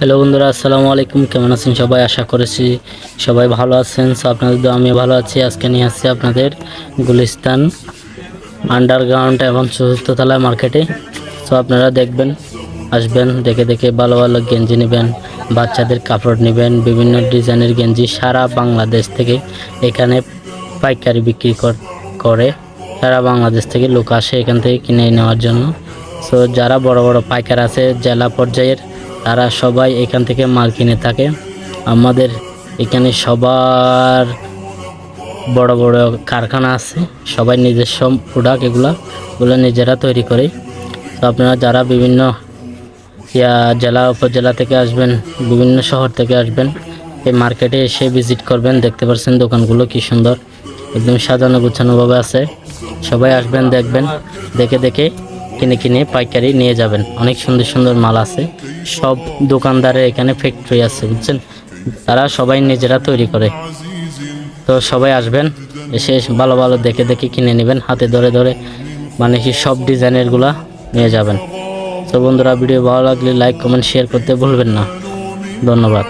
Hello বন্ধুরা, আসসালামু আলাইকুম। কেমন আছেন সবাই? আশা করেছি সবাই ভালো আছেন। সো আপনাদের আমি ভালো আছি। আজকে নিয়ে আসছি আপনাদের গুলিস্তান আন্ডারগ্রাউন্ড এবং চতুর্থতলা মার্কেটে সো আপনারা দেখবেন, আসবেন, দেখে দেখে ভালো ভালো গেঞ্জি নেবেন, বাচ্চাদের কাপড় নেবেন, বিভিন্ন ডিজাইনের গেঞ্জি সারা বাংলাদেশ থেকে এখানে পাইকারি বিক্রি কর- করে সারা বাংলাদেশ থেকে লোক আসে এখান থেকে কিনে নেওয়ার জন্য। সো যারা বড় বড় পাইকার আছে, জেলা পর্যায়ের তারা সবাই এখান থেকে মাল কিনে থাকে। আমাদের এখানে সবার বড় বড় কারখানা আছে। সবাই নিজস্ব প্রোডাক্ট এগুলা এগুলো নিজেরা তৈরি করে। তো আপনারা যারা বিভিন্ন জেলা, উপজেলা থেকে আসবেন, বিভিন্ন শহর থেকে আসবেন, এই মার্কেটে এসে ভিজিট করবেন, দেখতে পাচ্ছেন দোকানগুলো কি সুন্দর। একদম সাজানো গুছানোভাবে আছে। সবাই আসবেন, দেখবেন, দেখে দেখে কিনে কিনে পাইকারি নিয়ে যাবেন। অনেক সুন্দর সুন্দর মাল আছে। সব দোকানদারের এখানে ফ্যাক্টরি আছে, বুঝছেন? তারা সবাই নিজেরা তৈরি করে। তো সবাই আসবেন, এসে ভালো ভালো দেখে দেখে কিনে নেবেন, হাতে ধরে ধরে মানে কি সব ডিজাইনেরগুলা নিয়ে যাবেন। তো বন্ধুরা, ভিডিও ভালো লাগলে লাইক কমেন্ট শেয়ার করতে ভুলবেন না। ধন্যবাদ।